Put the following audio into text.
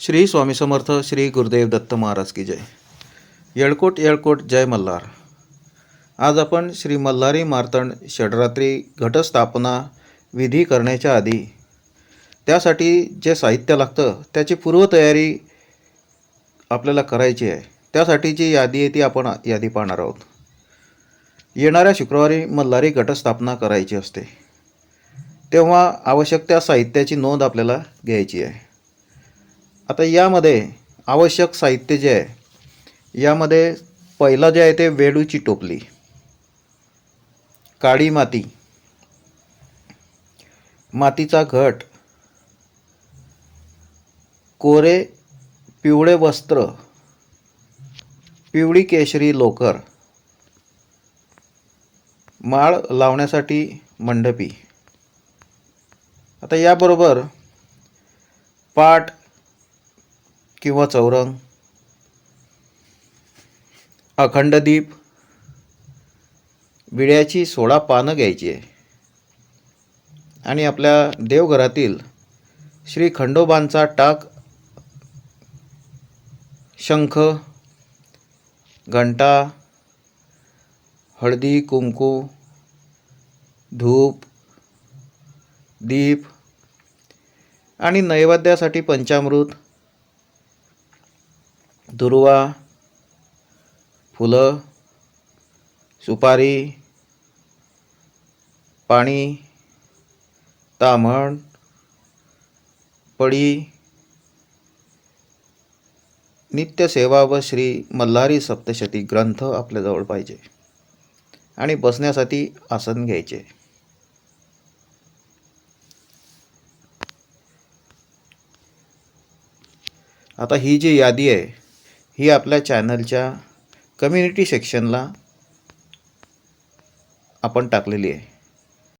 श्री स्वामी समर्थ श्री गुरुदेव दत्त महाराज की जय. येळकोट येळकोट जय मल्हार. आज आपण श्री मल्हारी मार्तंड षडरात्री घटस्थापना विधी करण्याच्या आधी त्यासाठी जे साहित्य लागतं त्याची पूर्वतयारी आपल्याला करायची आहे. त्यासाठीची यादी आहे ती आपण यादी पाहणार आहोत. येणाऱ्या शुक्रवारी मल्हारी घटस्थापना करायची असते. तेव्हा आवश्यक त्या साहित्याची नोंद आपल्याला घ्यायची आहे. आता यामध्ये आवश्यक साहित्य जे आहे यामध्ये पहिलं जे आहे ते वेडूची टोपली काळी माती मातीचा घट कोरे पिवळे वस्त्र पिवळी केशरी लोकर माळ लावण्यासाठी मंडपी. आता याबरोबर पाट किंवा चौरंग. अखंडदीप विड्याची सोळा पानं घ्यायची आहे. आणि आपल्या देवघरातील श्री खंडोबांचा टाक शंख घंटा हळदी कुंकू धूप दीप आणि नैवेद्यासाठी पंचामृत. दुर्वा फुलं सुपारी पाणी ताम्हण पळी नित्यसेवा व श्री मल्हारी सप्तशती ग्रंथ आपल्याजवळ पाहिजे आणि बसण्यासाठी आसन घ्यायचे. आता ही जी यादी आहे ही आपल्या चॅनलच्या कम्युनिटी सेक्शनला आपण टाकलेली आहे.